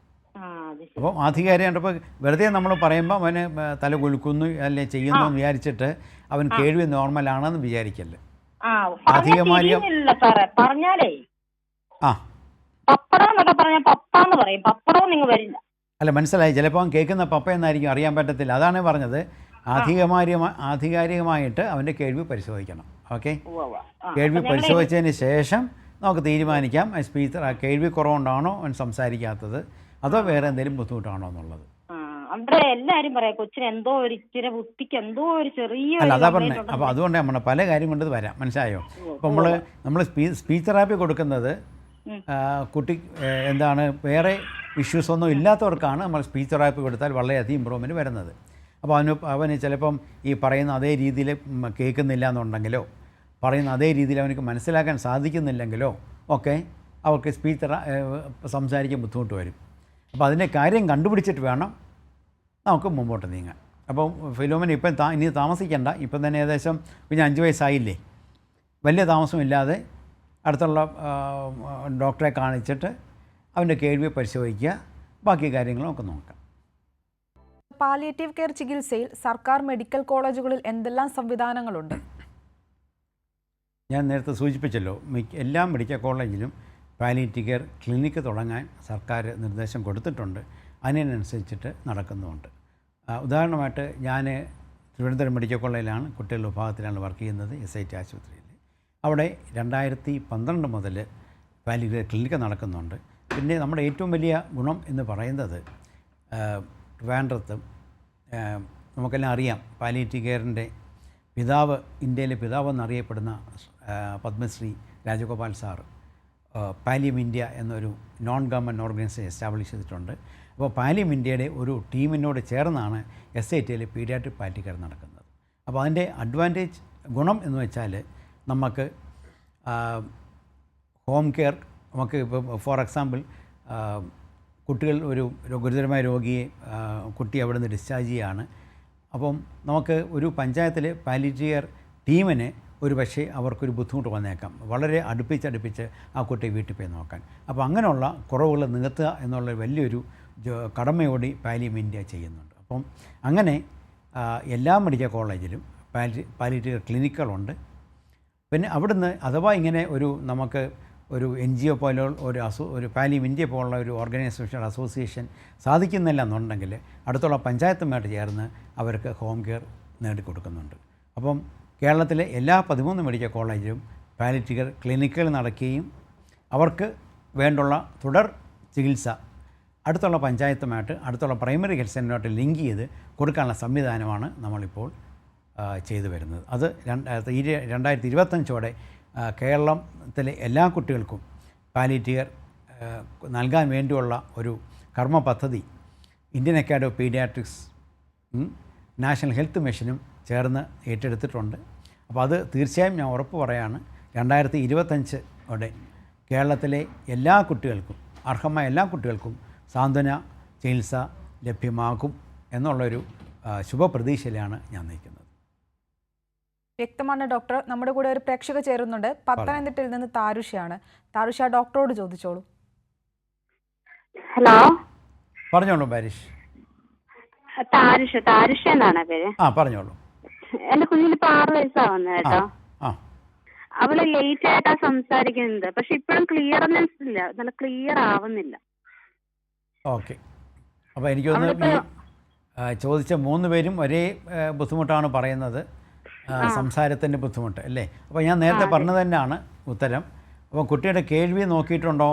അപ്പം അത് കണ്ടപ്പോൾ വെറുതെ നമ്മൾ പറയുമ്പോൾ അവന് തല കുലുക്കുന്നു അല്ലെ ചെയ്യുന്നു എന്ന് വിചാരിച്ചിട്ട് അവൻ കേൾവി നോർമലാണെന്ന് വിചാരിക്കല്ലേ. സാറേ പറഞ്ഞാലേ. ആ. പപ്പടം എന്നൊക്കെ പറഞ്ഞാൽ പപ്പാന്ന് പറയും. പപ്പടവും നിങ്ങൾ വരില്ല അല്ല മനസ്സിലായി. ചിലപ്പോൾ കേൾക്കുന്ന പപ്പ എന്നായിരിക്കും അറിയാൻ പറ്റത്തില്ല. അതാണ് പറഞ്ഞത്. ആധികാരികമായി ആധികാരികമായിട്ട് അവന്റെ കേൾവി പരിശോധിക്കണം. ഓക്കെ. കേൾവി പരിശോധിച്ചതിന് ശേഷം നമുക്ക് തീരുമാനിക്കാം. സ്പീക്കർ കേൾവി കുറവുണ്ടാണോ അവൻ സംസാരിക്കാത്തത്? അതോ വേറെ എന്തെങ്കിലും ബുദ്ധിമുട്ടാണോ എന്നുള്ളത്? ആ, അവിടെ എല്ലാരും പറയാം കൊച്ചിന് എന്തോ ഒരു ഇച്ചിരി ബുദ്ധിക്ക് എന്തോ ഒരു ചെറിയ അല്ല ഒരു അതാ പറഞ്ഞത് അപ്പോൾ അതുകൊണ്ട് നമ്മൾ പല കാര്യം കൊണ്ട് വരാം. മനസ്സിലായോ? അപ്പോൾ നമ്മൾ നമ്മൾ സ്പീ സ്പീച്ച് തെറാപ്പി കൊടുക്കുന്നത്. കുട്ടി എന്താണ് വേറെ ഇഷ്യൂസ് ഒന്നും ഇല്ലാത്തവർക്കാണ് നമ്മൾ സ്പീച്ച് തെറാപ്പി കൊടുത്താൽ വളരെയധികം ഇമ്പ്രൂവ്മെന്റ് വരുന്നത്. അപ്പോൾ അവന് അവന് ചിലപ്പം ഈ പറയുന്ന അതേ രീതിയിൽ കേൾക്കുന്നില്ല എന്നുണ്ടെങ്കിലോ പറയുന്ന അതേ രീതിയിൽ അവനക്ക് മനസ്സിലാക്കാൻ സാധിക്കുന്നില്ലെങ്കിലോ ഒക്കെ അവർക്ക് സ്പീച്ച് സംസാരിക്കാൻ ബുദ്ധിമുട്ട് വരും. അപ്പോൾ അതിന്റെ കാര്യം കണ്ടുപിടിച്ചിട്ട് വേണം നമുക്ക് മുമ്പോട്ട് നീങ്ങാം. അപ്പോൾ ഫിലോമിന് ഇപ്പം താ ഇനി താമസിക്കേണ്ട. ഇപ്പം തന്നെ ഏകദേശം പിന്നെ അഞ്ച് വയസ്സായില്ലേ? വലിയ താമസമില്ലാതെ അടുത്തുള്ള ഡോക്ടറെ കാണിച്ചിട്ട് അവന്റെ കേൾവി പരിശോധിക്കുക. ബാക്കി കാര്യങ്ങളൊക്കെ നോക്കാം. പാലിയേറ്റീവ് കെയർ ചികിത്സയിൽ സർക്കാർ മെഡിക്കൽ കോളേജുകളിൽ എന്തെല്ലാം സംവിധാനങ്ങളുണ്ട്? ഞാൻ നേരത്തെ സൂചിപ്പിച്ചല്ലോ മിക്ക എല്ലാ മെഡിക്കൽ കോളേജിലും പാലിയേറ്റീവ് കെയർ ക്ലിനിക്ക് തുടങ്ങാൻ സർക്കാർ നിർദ്ദേശം കൊടുത്തിട്ടുണ്ട്. അതിനനുസരിച്ചിട്ട് നടക്കുന്നുമുണ്ട്. ഉദാഹരണമായിട്ട് ഞാൻ തിരുവനന്തപുരം മെഡിക്കൽ കോളേജിലാണ് കുട്ടികളുടെ വിഭാഗത്തിലാണ് വർക്ക് ചെയ്യുന്നത് എസ് ഐ ടി ആശുപത്രിയിൽ. അവിടെ രണ്ടായിരത്തി പന്ത്രണ്ട് മുതൽ വാലിഡ് ക്ലിനിക്ക് നടക്കുന്നുണ്ട്. പിന്നെ നമ്മുടെ ഏറ്റവും വലിയ ഗുണം എന്ന് പറയുന്നത് ട്രിവാൻഡ്രത്തും നമുക്കെല്ലാം അറിയാം പാലിയേറ്റീവ് കെയറിന്റെ പിതാവ് ഇന്ത്യയിലെ പിതാവ് എന്നറിയപ്പെടുന്ന Padmashri Rajagopal sir Pallium India എന്നൊരു നോൺ ഗവൺമെന്റ് ഓർഗനൈസേഷൻ എസ്റ്റാബ്ലിഷ് ചെയ്തിട്ടുണ്ട്. അപ്പോൾ പാലിയം ഇന്ത്യയുടെ ഒരു ടീമിനോട് ചേർന്നാണ് എസ് ഐ ടിയിൽ പീഡിയാട്രിക് പാറ്റിക്കർ നടക്കുന്നത്. അപ്പോൾ അതിന്റെ അഡ്വാന്റേജ് ഗുണം എന്ന് വെച്ചാൽ നമുക്ക് ഹോം കെയർ നമുക്ക് ഇപ്പോൾ ഫോർ എക്സാമ്പിൾ കുട്ടികൾ ഒരു ഗുരുതരമായ രോഗിയെ കുട്ടി അവിടെ നിന്ന് ഡിസ്ചാർജ് ചെയ്യുകയാണ്. അപ്പം നമുക്ക് ഒരു പഞ്ചായത്തിലെ പാലിറ്റിയർ ടീമിന് ഒരു പക്ഷേ അവർക്കൊരു ബുദ്ധിമുട്ട് വന്നേക്കാം. വളരെ അടുപ്പിച്ചടുപ്പിച്ച് ആ കുട്ടിയെ വീട്ടിൽ പോയി നോക്കാൻ. അപ്പോൾ അങ്ങനെയുള്ള കുറവുകൾ നികത്തുക എന്നുള്ള വലിയൊരു കടമയോടി പാലിയം ഇന്ത്യ ചെയ്യുന്നുണ്ട്. അപ്പം അങ്ങനെ എല്ലാ മെഡിക്കൽ കോളേജിലും പാലി പാലിറ്റീവ് ക്ലിനിക്കുകളുണ്ട് പിന്നെ അവിടുന്ന് അഥവാ ഇങ്ങനെ ഒരു നമുക്ക് ഒരു എൻ ജി ഒ പോലെ ഒരു അസോ ഒരു പാലിയം ഇന്ത്യ പോലുള്ള ഒരു ഓർഗനൈസേഷൻ അസോസിയേഷൻ സാധിക്കുന്നില്ല എന്നുണ്ടെങ്കിൽ അടുത്തുള്ള പഞ്ചായത്തുമായിട്ട് ചേർന്ന് അവർക്ക് ഹോം കെയർ നേടിക്കൊടുക്കുന്നുണ്ട്. അപ്പം കേരളത്തിലെ എല്ലാ പതിമൂന്ന് മെഡിക്കൽ കോളേജിലും പാലിറ്റീവ് കെയർ ക്ലിനിക്കുകൾ നടക്കുകയും അവർക്ക് വേണ്ടുള്ള തുടർ ചികിത്സ അടുത്തുള്ള പഞ്ചായത്തുമായിട്ട് അടുത്തുള്ള പ്രൈമറി ഹെൽത്ത് സെന്ററുമായിട്ട് ലിങ്ക് ചെയ്ത് കൊടുക്കാനുള്ള സംവിധാനമാണ് നമ്മളിപ്പോൾ ചെയ്തു വരുന്നത്. അത് രണ്ടായിരത്തി ഇരു രണ്ടായിരത്തി ഇരുപത്തഞ്ചോടെ കേരളത്തിലെ എല്ലാ കുട്ടികൾക്കും പാലിറ്റിയർ നൽകാൻ വേണ്ടിയുള്ള ഒരു കർമ്മ പദ്ധതി Indian academy of paediatrics national health മിഷനും ചേർന്ന് ഏറ്റെടുത്തിട്ടുണ്ട്. അപ്പോൾ അത് തീർച്ചയായും ഞാൻ ഉറപ്പ് പറയാണ് രണ്ടായിരത്തി ഇരുപത്തഞ്ചോടെ കേരളത്തിലെ എല്ലാ കുട്ടികൾക്കും അർഹമായ എല്ലാ കുട്ടികൾക്കും സാന്ത്വന ചികിത്സ ലഭ്യമാകും എന്നുള്ളൊരു ശുഭപ്രതീക്ഷയിലാണ് ഞാൻ നയിക്കുന്നത് വ്യക്തമാണ് ഡോക്ടർ. നമ്മുടെ കൂടെ ഒരു പ്രേക്ഷക ചേരുന്നുണ്ട്. പത്തനംതിട്ടയിൽ നിന്ന് താരുഷയാണ്. താരുഷ ഡോക്ടറോട് ചോദിച്ചോളൂ. ഹലോ? പറഞ്ഞോളൂ ബാരിഷ്. താരുഷ താരുഷ എന്നാണ് പേര്? ആ പറഞ്ഞോളൂ. എന്റെ കുഞ്ഞിന് ഇപ്പൊ ആറ് വയസ്സാവുന്നത് ആ കേട്ടോ. അവൾ ലേറ്റ് ആയിട്ടാ സംസാരിക്കുന്നത്. പക്ഷെ ഇപ്പോഴും ക്ലിയർനെസ് ഇല്ല. നല്ല ക്ലിയർ ആവുന്നില്ല. ഓക്കെ. അപ്പോൾ എനിക്കൊന്ന് ചോദിച്ച മൂന്ന് പേരും ഒരേ ബുദ്ധിമുട്ടാണ് പറയുന്നത്. സംസാരത്തിന്റെ ബുദ്ധിമുട്ട് അല്ലേ? അപ്പോൾ ഞാൻ നേരത്തെ പറഞ്ഞത് തന്നെയാണ് ഉത്തരം. അപ്പോൾ കുട്ടിയുടെ കേൾവി നോക്കിയിട്ടുണ്ടോ?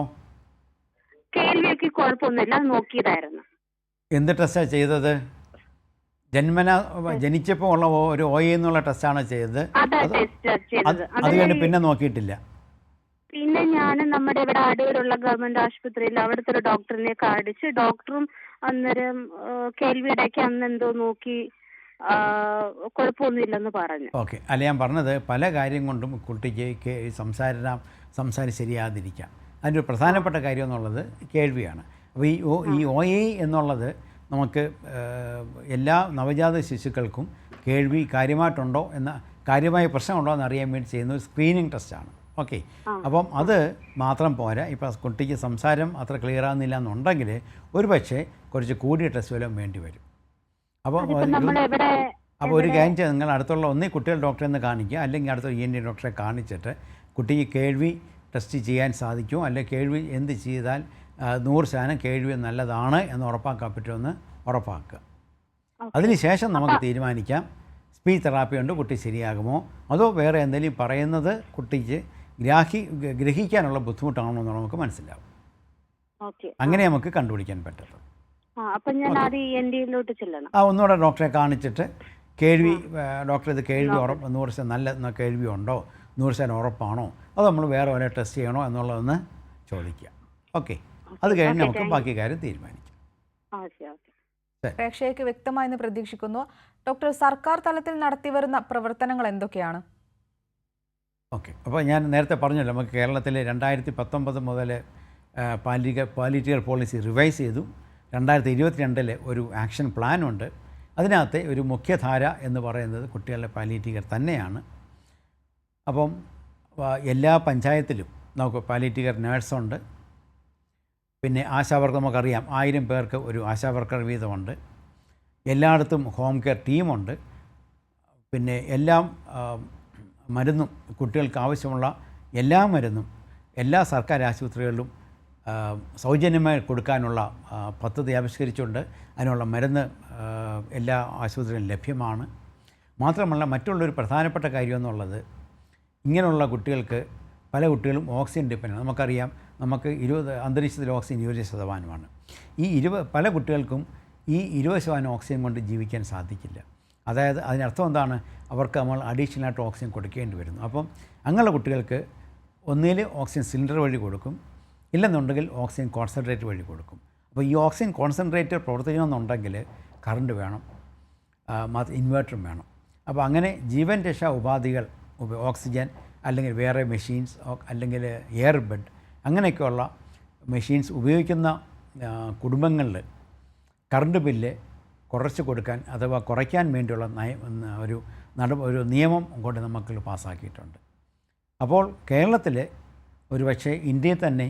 കേൾവിയൊക്കെ കുഴപ്പമൊന്നുമില്ല. അത് നോക്കിയതായിരുന്നു. എന്ത് ടെസ്റ്റാണ് ചെയ്തത്? ജന്മന ജനിച്ചപ്പോൾ ഉള്ള ഒരു ഒ എന്നുള്ള ടെസ്റ്റാണ് ചെയ്തത്? അത് കഴിഞ്ഞ് പിന്നെ നോക്കിയിട്ടില്ല. ഞാൻ നമ്മുടെ ഇവിടെ അടൂരുള്ള ഗവൺമെന്റ് ആശുപത്രിയിൽ അവിടുത്തെ ഒരു ഡോക്ടറിനെ കാണിച്ച് ഡോക്ടറും അന്നേരം കേൾവിയുടെയൊക്കെ അന്ന് എന്തോ നോക്കി കുഴപ്പമൊന്നുമില്ലെന്ന് പറഞ്ഞു. ഓക്കെ അല്ല ഞാൻ പറഞ്ഞത് പല കാര്യം കൊണ്ടും കുട്ടിക്ക് സംസാരിക്കാം സംസാരം സംസാരം ശരിയാതിരിക്കാം അതിന്റെ ഒരു പ്രധാനപ്പെട്ട കാര്യം എന്നുള്ളത് കേൾവിയാണ്. അപ്പോൾ ഈ ഒ ഈ ഒ എ എന്നുള്ളത് നമുക്ക് എല്ലാ നവജാത ശിശുക്കൾക്കും കേൾവി കാര്യമായിട്ടുണ്ടോ എന്ന കാര്യമായ പ്രശ്നമുണ്ടോ എന്ന് അറിയാൻ വേണ്ടി ചെയ്യുന്ന ഒരു സ്ക്രീനിങ് ടെസ്റ്റാണ് ഓക്കെ. അപ്പം അത് മാത്രം പോരാ. ഇപ്പോൾ കുട്ടിക്ക് സംസാരം അത്ര ക്ലിയർ ആകുന്നില്ല എന്നുണ്ടെങ്കിൽ ഒരു പക്ഷേ കുറച്ച് കൂടിയ ടെസ്റ്റ് വല്ലതും വേണ്ടി വരും. അപ്പോൾ എവിടെ അപ്പോൾ ഒരു കാര്യം ചെയ്ത് നിങ്ങൾ അടുത്തുള്ള ഒന്നേ കുട്ടികൾ ഡോക്ടറെ ഒന്ന് കാണിക്കുക. അല്ലെങ്കിൽ അടുത്ത ഇ എൻ ഡി ഡോക്ടറെ കാണിച്ചിട്ട് കുട്ടിക്ക് കേൾവി ടെസ്റ്റ് ചെയ്യാൻ സാധിക്കുമോ അല്ലെങ്കിൽ കേൾവി എന്ത് ചെയ്താൽ നൂറ് ശതമാനം കേൾവി നല്ലതാണ് എന്ന് ഉറപ്പാക്കാൻ പറ്റുമെന്ന് ഉറപ്പാക്കുക. അതിനുശേഷം നമുക്ക് തീരുമാനിക്കാം. സ്പീച്ച് തെറാപ്പി കൊണ്ട് കുട്ടി ശരിയാകുമോ? അതോ വേറെ എന്തെങ്കിലും പറയുന്നത് കുട്ടിക്ക് ഗ്രാഹി ഗ്രഹിക്കാനുള്ള ബുദ്ധിമുട്ടാണോ എന്ന് നമുക്ക് മനസ്സിലാവും. ഓക്കെ. അങ്ങനെ നമുക്ക് കണ്ടുപിടിക്കാൻ പറ്റത്തുള്ളൂ. ആ അപ്പൊ ഞാൻ ആദ്യം എൻ ഡിയിലോട്ട് ചെല്ലണം. ആ ഒന്നുകൂടെ ഡോക്ടറെ കാണിച്ചിട്ട് കേൾവി ഡോക്ടർ ഇത് കേൾവി ഉറപ്പ് നൂറ് ശതമാനം നല്ല കേൾവി ഉണ്ടോ? നൂറ് ശതമാനം ഉറപ്പാണോ? അത് നമ്മൾ വേറെ വരെ ടെസ്റ്റ് ചെയ്യണോ എന്നുള്ളതൊന്ന് ചോദിക്കുക. ഓക്കെ. അത് കഴിഞ്ഞ് നമുക്ക് ബാക്കി കാര്യം തീരുമാനിക്കാം. പ്രേക്ഷകർക്ക് വ്യക്തമായി പ്രതീക്ഷിക്കുന്നു. ഡോക്ടർ സർക്കാർ തലത്തിൽ നടത്തിവരുന്ന പ്രവർത്തനങ്ങൾ എന്തൊക്കെയാണ്? ഓക്കെ. അപ്പോൾ ഞാൻ നേരത്തെ പറഞ്ഞല്ലോ നമുക്ക് കേരളത്തിൽ രണ്ടായിരത്തി പത്തൊമ്പത് മുതൽ പാലിക പാലിറ്റിക്കൽ പോളിസി റിവൈസ് ചെയ്തു. രണ്ടായിരത്തി ഇരുപത്തിരണ്ടിൽ ഒരു ആക്ഷൻ പ്ലാനുണ്ട് അതിനകത്ത് ഒരു മുഖ്യധാര എന്ന് പറയുന്നത് കുട്ടികളുടെ പാലിയേറ്റീവ് തന്നെയാണ്. അപ്പം എല്ലാ പഞ്ചായത്തിലും നമുക്ക് പാലിയേറ്റീവ് കെയർ നേഴ്സുണ്ട് പിന്നെ ആശാവർക്കർ നമുക്കറിയാം ആയിരം പേർക്ക് ഒരു ആശാവർക്കർ വീതമുണ്ട്. എല്ലായിടത്തും ഹോം കെയർ ടീമുണ്ട്. പിന്നെ എല്ലാം മരുന്നും കുട്ടികൾക്ക് ആവശ്യമുള്ള എല്ലാ മരുന്നും എല്ലാ സർക്കാർ ആശുപത്രികളിലും സൗജന്യമായി കൊടുക്കാനുള്ള പദ്ധതി ആവിഷ്കരിച്ചുകൊണ്ട് അതിനുള്ള മരുന്ന് എല്ലാ ആശുപത്രികളിലും ലഭ്യമാണ്. മാത്രമല്ല മറ്റുള്ളൊരു പ്രധാനപ്പെട്ട കാര്യം എന്നുള്ളത് ഇങ്ങനെയുള്ള കുട്ടികൾക്ക് പല കുട്ടികളും ഓക്സിജൻ ഡിപ്പെൻഡാണ് നമുക്കറിയാം നമുക്ക് ഇരുപത് അന്തരീക്ഷത്തിൽ ഓക്സിജൻ ഇരുപത് ശതമാനമാണ്. ഈ ഇരുപത് പല കുട്ടികൾക്കും ഈ ഇരുപത് ശതമാനം ഓക്സിജൻ കൊണ്ട് ജീവിക്കാൻ സാധിക്കില്ല. അതായത് അതിനർത്ഥം എന്താണ്? അവർക്ക് നമ്മൾ അഡീഷണലായിട്ട് ഓക്സിജൻ കൊടുക്കേണ്ടി വരുന്നു. അപ്പം അങ്ങനെയുള്ള കുട്ടികൾക്ക് ഒന്നിൽ ഓക്സിജൻ സിലിണ്ടർ വഴി കൊടുക്കും. ഇല്ലെന്നുണ്ടെങ്കിൽ ഓക്സിജൻ കോൺസെൻട്രേറ്റ് വഴി കൊടുക്കും. അപ്പോൾ ഈ ഓക്സിജൻ കോൺസെൻട്രേറ്റർ പ്രവർത്തിക്കണമെന്നുണ്ടെങ്കിൽ കറണ്ട് വേണം. ഇൻവേർട്ടറും വേണം. അപ്പോൾ അങ്ങനെ ജീവൻ രക്ഷാ ഉപാധികൾ ഓക്സിജൻ അല്ലെങ്കിൽ വേറെ മെഷീൻസ് അല്ലെങ്കിൽ എയർ ബെഡ് അങ്ങനെയൊക്കെയുള്ള മെഷീൻസ് ഉപയോഗിക്കുന്ന കുടുംബങ്ങളിൽ കറണ്ട് ബില്ല് കുറച്ച് കൊടുക്കാൻ അഥവാ കുറയ്ക്കാൻ വേണ്ടിയുള്ള നയ ഒരു നട ഒരു നിയമം കൊണ്ട് നമുക്ക് പാസ്സാക്കിയിട്ടുണ്ട്. അപ്പോൾ കേരളത്തിൽ ഒരു പക്ഷേ ഇന്ത്യയിൽ തന്നെ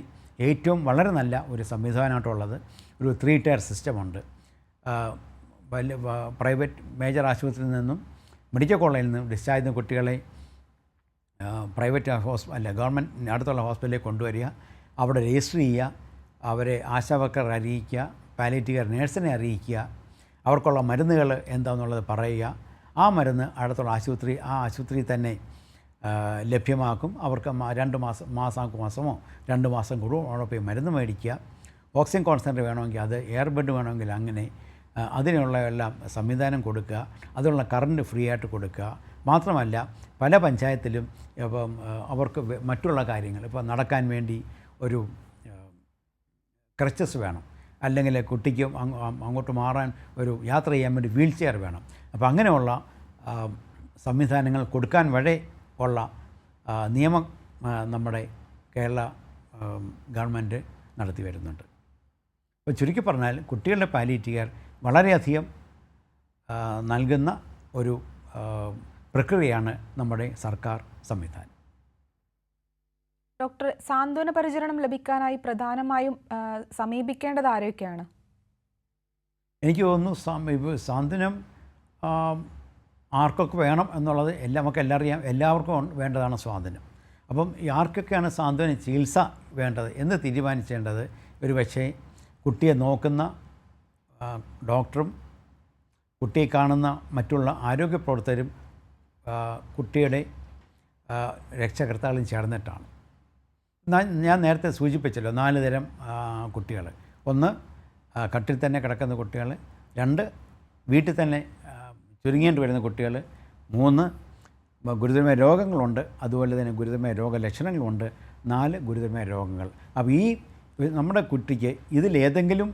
ഏറ്റവും വളരെ നല്ല ഒരു സംവിധാനമായിട്ടുള്ളത് ഒരു ത്രീ ടയർ സിസ്റ്റമുണ്ട്. വലിയ പ്രൈവറ്റ് മേജർ ആശുപത്രിയിൽ നിന്നും മെഡിക്കൽ കോളേജിൽ നിന്നും ഡിസ്ചാർജ് ചെയ്യുന്ന കുട്ടികളെ പ്രൈവറ്റ് ഹോസ്പി അല്ല ഗവൺമെന്റ് അടുത്തുള്ള ഹോസ്പിറ്റലിൽ കൊണ്ടുവരിക അവിടെ രജിസ്റ്റർ ചെയ്യുക അവരെ ആശാവർക്കർ അറിയിക്കുക പാലിയേറ്റീവ് കെയർ നേഴ്സിനെ അറിയിക്കുക അവർക്കുള്ള മരുന്നുകൾ എന്താണെന്നുള്ളത് പറയുക. ആ മരുന്ന് അടുത്തുള്ള ആശുപത്രി ആ ആശുപത്രിയിൽ തന്നെ ലഭ്യമാക്കും. അവർക്ക് രണ്ട് മാസം മാസം മാസമോ രണ്ട് മാസം കൂടും അവിടെ പോയി മരുന്ന് മേടിക്കുക. ഓക്സിജൻ കോൺസെൻട്രേറ്റ് വേണമെങ്കിൽ അത് എയർ ബെഡ് വേണമെങ്കിൽ അങ്ങനെ അതിനുള്ള എല്ലാം സംവിധാനം കൊടുക്കുക. അതിനുള്ള കറണ്ട് ഫ്രീ ആയിട്ട് കൊടുക്കുക. മാത്രമല്ല പല പഞ്ചായത്തിലും ഇപ്പം അവർക്ക് മറ്റുള്ള കാര്യങ്ങൾ ഇപ്പോൾ നടക്കാൻ വേണ്ടി ഒരു ക്രച്ചസ് വേണം. അല്ലെങ്കിൽ കുട്ടിക്ക് അങ്ങ് അങ്ങോട്ട് മാറാൻ ഒരു യാത്ര ചെയ്യാൻ വേണ്ടി വീൽ ചെയർ വേണം. അപ്പോൾ അങ്ങനെയുള്ള സംവിധാനങ്ങൾ കൊടുക്കാൻ വഴി ഉള്ള നിയമം നമ്മുടെ കേരള ഗവൺമെന്റ് നടത്തി വരുന്നുണ്ട്. അപ്പോൾ ചുരുക്കി പറഞ്ഞാൽ കുട്ടികളുടെ പാലിയേറ്റീവ് കെയർ വളരെയധികം നൽകുന്ന ഒരു പ്രക്രിയയാണ് നമ്മുടെ സർക്കാർ സംവിധാനം. ഡോക്ടർ സാന്ത്വന പരിചരണം ലഭിക്കാനായി പ്രധാനമായും സമീപിക്കേണ്ടത് ആരൊക്കെയാണ്? എനിക്ക് തോന്നുന്നു സാന്ത്വനം ആർക്കൊക്കെ വേണം എന്നുള്ളത് എല്ലാം നമുക്ക് എല്ലാം എല്ലാവർക്കും വേണ്ടതാണ് സ്വാതന്ത്ര്യം. അപ്പം ആർക്കൊക്കെയാണ് സാന്ത്വന ചികിത്സ വേണ്ടത് എന്ന് തീരുമാനിച്ചേണ്ടത് ഒരു പക്ഷേ കുട്ടിയെ നോക്കുന്ന ഡോക്ടറും കുട്ടിയെ കാണുന്ന മറ്റുള്ള ആരോഗ്യ പ്രവർത്തകരും കുട്ടിയുടെ രക്ഷകർത്താക്കളും ചേർന്നിട്ടാണ്. ഞാൻ നേരത്തെ സൂചിപ്പിച്ചല്ലോ നാല് തരം കുട്ടികൾ ഒന്ന് കട്ടിൽ തന്നെ കിടക്കുന്ന കുട്ടികൾ രണ്ട് വീട്ടിൽ തന്നെ ചുരുങ്ങേണ്ടി വരുന്ന കുട്ടികൾ മൂന്ന് ഗുരുതരമായ രോഗങ്ങളുണ്ട്. അതുപോലെ തന്നെ ഗുരുതരമായ രോഗലക്ഷണങ്ങളുണ്ട്. നാല് ഗുരുതരമായ രോഗങ്ങൾ. അപ്പോൾ ഈ നമ്മുടെ കുട്ടിക്ക് ഇതിലേതെങ്കിലും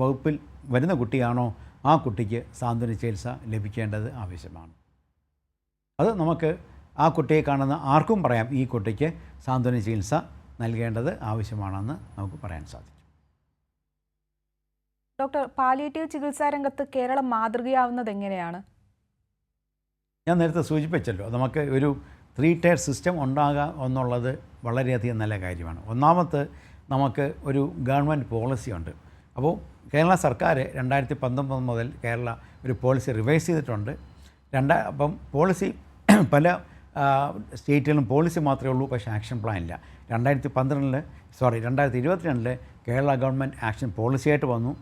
വകുപ്പിൽ വരുന്ന കുട്ടിയാണോ ആ കുട്ടിക്ക് സാന്ത്വന ചികിത്സ ലഭിക്കേണ്ടത് ആവശ്യമാണ്. അത് നമുക്ക് ആ കുട്ടിയെ കാണുന്ന ആർക്കും പറയാം ഈ കുട്ടിക്ക് സാന്ത്വന ചികിത്സ നൽകേണ്ടത് ആവശ്യമാണെന്ന് നമുക്ക് പറയാൻ സാധിക്കും. ഡോക്ടർ പാലിയേറ്റീവ് ചികിത്സാ രംഗത്ത് കേരളം മാതൃകയാവുന്നത് എങ്ങനെയാണ് ഞാൻ നേരത്തെ സൂചിപ്പിച്ചല്ലോ നമുക്ക് ഒരു ത്രീ ടയർ സിസ്റ്റം ഉണ്ടാകുക എന്നുള്ളത് വളരെയധികം നല്ല കാര്യമാണ്. ഒന്നാമത്തെ നമുക്ക് ഒരു ഗവൺമെന്റ് പോളിസി ഉണ്ട്. അപ്പോൾ കേരള സർക്കാർ രണ്ടായിരത്തി പത്തൊമ്പത് മുതൽ കേരള ഒരു പോളിസി റിവൈസ് ചെയ്തിട്ടുണ്ട്. രണ്ടാ അപ്പം പോളിസി പല സ്റ്റേറ്റിലും പോളിസി മാത്രമേ ഉള്ളൂ പക്ഷേ ആക്ഷൻ പ്ലാൻ ഇല്ല. രണ്ടായിരത്തി പന്ത്രണ്ടിൽ സോറി രണ്ടായിരത്തി ഇരുപത്തിരണ്ടിൽ കേരള ഗവൺമെന്റ് ആക്ഷൻ പോളിസിയായിട്ട് വന്നു.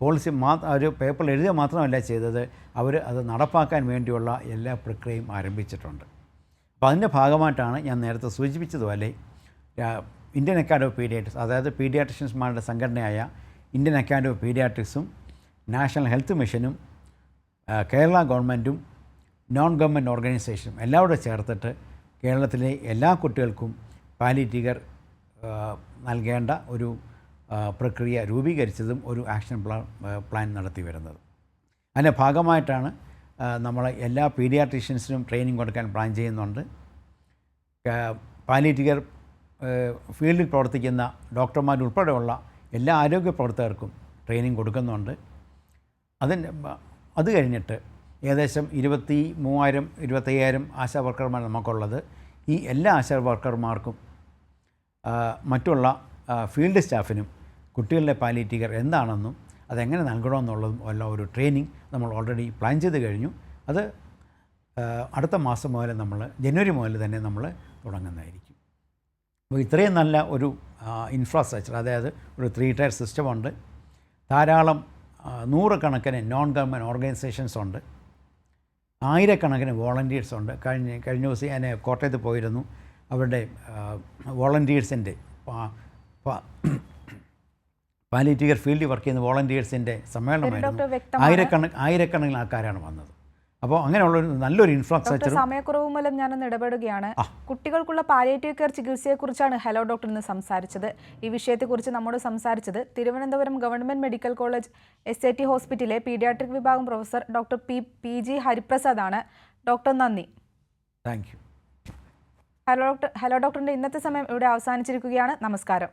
പോളിസി മാ ഒരു പേപ്പറിൽ എഴുതുക മാത്രമല്ല ചെയ്തത്. അവർ അത് നടപ്പാക്കാൻ വേണ്ടിയുള്ള എല്ലാ പ്രക്രിയയും ആരംഭിച്ചിട്ടുണ്ട്. അപ്പോൾ അതിന്റെ ഭാഗമായിട്ടാണ് ഞാൻ നേരത്തെ സൂചിപ്പിച്ചതുപോലെ ഇന്ത്യൻ അക്കാഡമി ഓഫ് പീഡിയാട്രിക്സ് അതായത് പീഡിയാട്രിഷ്യൻസ്മാരുടെ സംഘടനയായ ഇന്ത്യൻ അക്കാഡമി ഓഫ് പീഡിയാട്രിക്സും നാഷണൽ ഹെൽത്ത് മിഷനും കേരള ഗവൺമെന്റും നോൺ ഗവൺമെന്റ് ഓർഗനൈസേഷനും എല്ലാവരും ചേർത്തിട്ട് കേരളത്തിലെ എല്ലാ കുട്ടികൾക്കും പാലിറ്റീകർ നൽകേണ്ട ഒരു പ്രക്രിയ രൂപീകരിച്ചതും ഒരു ആക്ഷൻ പ്ലാൻ പ്ലാൻ നടത്തി വരുന്നത്. അതിന്റെ ഭാഗമായിട്ടാണ് നമ്മൾ എല്ലാ പീഡിയാട്രീഷ്യൻസിനും ട്രെയിനിങ് കൊടുക്കാൻ പ്ലാൻ ചെയ്യുന്നുണ്ട്. പാലിറ്റിക്കർ ഫീൽഡിൽ പ്രവർത്തിക്കുന്ന ഡോക്ടർമാരുൾപ്പെടെയുള്ള എല്ലാ ആരോഗ്യ പ്രവർത്തകർക്കും ട്രെയിനിങ് കൊടുക്കുന്നുണ്ട്. അതിന് അത് കഴിഞ്ഞിട്ട് ഏകദേശം ഇരുപത്തി മൂവായിരം ഇരുപത്തയ്യായിരം ആശാ വർക്കർമാർ നമുക്കുള്ളത്. ഈ എല്ലാ ആശാ വർക്കർമാർക്കും മറ്റുള്ള ഫീൽഡ് സ്റ്റാഫിനും കുട്ടികളുടെ പാലിയേറ്റീവ് കെയർ എന്താണെന്നും അതെങ്ങനെ നൽകണമെന്നുള്ളതും എല്ലാം ഒരു ട്രെയിനിങ് നമ്മൾ ഓൾറെഡി പ്ലാൻ ചെയ്ത് കഴിഞ്ഞു. അത് അടുത്ത മാസം മുതൽ നമ്മൾ ജനുവരി മുതൽ തന്നെ നമ്മൾ തുടങ്ങുന്നതായിരിക്കും. അപ്പോൾ ഇത്രയും നല്ല ഒരു ഇൻഫ്രാസ്ട്രക്ചർ അതായത് ഒരു ത്രീ ടയർ സിസ്റ്റമുണ്ട് ധാരാളം നൂറുകണക്കിന് നോൺ ഗവൺമെന്റ് ഓർഗനൈസേഷൻസ് ഉണ്ട്. ആയിരക്കണക്കിന് വോളണ്ടിയേഴ്സ് ഉണ്ട്. കഴിഞ്ഞ കഴിഞ്ഞ ദിവസം ഞാൻ കോട്ടയത്ത് പോയിരുന്നു. അവരുടെ വോളണ്ടിയേഴ്സിന്റെ പാലിറ്റിക്കൽ ഫീൽഡിൽ വർക്ക് ചെയ്യുന്ന വോളണ്ടിയേഴ്സിന്റെ സമ്മേളനമായിരുന്നു ആയിരക്കണ ആയിരക്കണക്ക് ആയിരക്കണക്കിന് ആൾക്കാരാണ് വന്നത്. അപ്പോൾ അങ്ങനെയുള്ള നല്ലൊരു ഇൻഫ്രാസ്ട്രക്ചർ സമയക്കുറവ് മൂലം ഞാനൊന്ന് ഇടപെടുകയാണ്. കുട്ടികൾക്കുള്ള പാലിയേറ്റീവ് കെയർ ചികിത്സയെക്കുറിച്ചാണ് ഹലോ ഡോക്ടർ ഇന്ന് സംസാരിച്ചത്. ഈ വിഷയത്തെക്കുറിച്ച് നമ്മോട് സംസാരിച്ചത് Thiruvananthapuram government medical college S I T ഹോസ്പിറ്റലിലെ പീഡിയാട്രിക് വിഭാഗം professor doctor P P G Hariprasad ആണ് ഡോക്ടർ നന്ദി. Thank you. Hello doctor hello ഡോക്ടറിന്റെ ഇന്നത്തെ സമയം ഇവിടെ അവസാനിച്ചിരിക്കുകയാണ്. നമസ്കാരം.